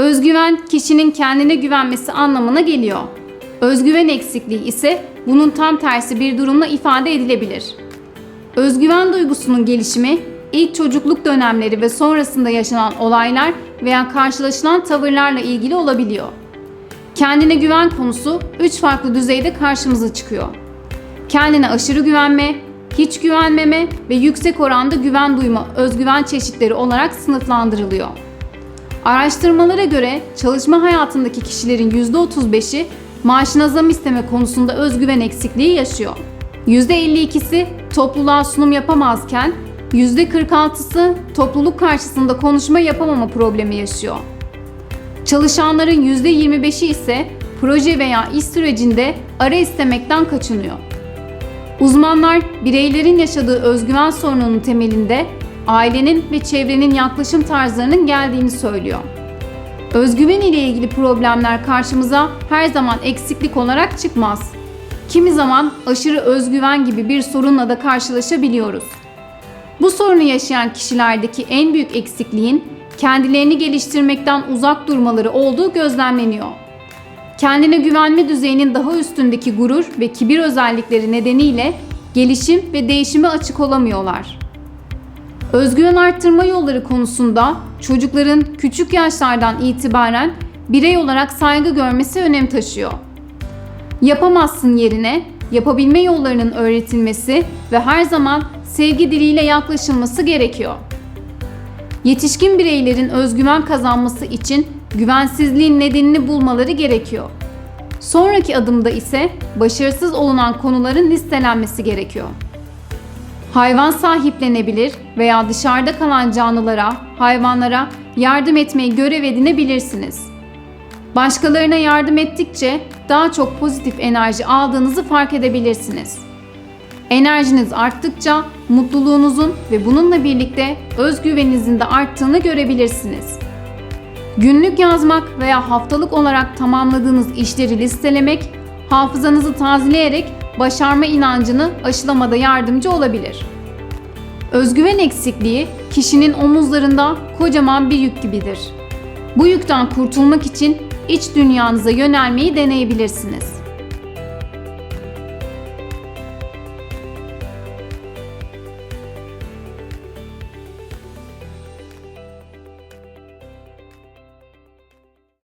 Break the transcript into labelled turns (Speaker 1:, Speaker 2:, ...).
Speaker 1: Özgüven kişinin kendine güvenmesi anlamına geliyor. Özgüven eksikliği ise bunun tam tersi bir durumla ifade edilebilir. Özgüven duygusunun gelişimi ilk çocukluk dönemleri ve sonrasında yaşanan olaylar veya karşılaşılan tavırlarla ilgili olabiliyor. Kendine güven konusu üç farklı düzeyde karşımıza çıkıyor. Kendine aşırı güvenme, hiç güvenmeme ve yüksek oranda güven duyma özgüven çeşitleri olarak sınıflandırılıyor. Araştırmalara göre çalışma hayatındaki kişilerin %35'i maaşına zam isteme konusunda özgüven eksikliği yaşıyor. %52'si topluluğa sunum yapamazken %46'sı topluluk karşısında konuşma yapamama problemi yaşıyor. Çalışanların %25'i ise proje veya iş sürecinde ara istemekten kaçınıyor. Uzmanlar bireylerin yaşadığı özgüven sorununun temelinde ailenin ve çevrenin yaklaşım tarzlarının geldiğini söylüyor. Özgüven ile ilgili problemler karşımıza her zaman eksiklik olarak çıkmaz. Kimi zaman aşırı özgüven gibi bir sorunla da karşılaşabiliyoruz. Bu sorunu yaşayan kişilerdeki en büyük eksikliğin kendilerini geliştirmekten uzak durmaları olduğu gözlemleniyor. Kendine güvenme düzeyinin daha üstündeki gurur ve kibir özellikleri nedeniyle gelişim ve değişime açık olamıyorlar. Özgüven arttırma yolları konusunda çocukların küçük yaşlardan itibaren birey olarak saygı görmesi önem taşıyor. Yapamazsın yerine yapabilme yollarının öğretilmesi ve her zaman sevgi diliyle yaklaşılması gerekiyor. Yetişkin bireylerin özgüven kazanması için güvensizliğin nedenini bulmaları gerekiyor. Sonraki adımda ise başarısız olunan konuların listelenmesi gerekiyor. Hayvan sahiplenebilir veya dışarıda kalan canlılara, hayvanlara yardım etmeyi görev edinebilirsiniz. Başkalarına yardım ettikçe daha çok pozitif enerji aldığınızı fark edebilirsiniz. Enerjiniz arttıkça mutluluğunuzun ve bununla birlikte özgüveninizin de arttığını görebilirsiniz. Günlük yazmak veya haftalık olarak tamamladığınız işleri listelemek, hafızanızı tazeleyerek başarma inancını aşılamada yardımcı olabilir. Özgüven eksikliği kişinin omuzlarında kocaman bir yük gibidir. Bu yükten kurtulmak için iç dünyanıza yönelmeyi deneyebilirsiniz.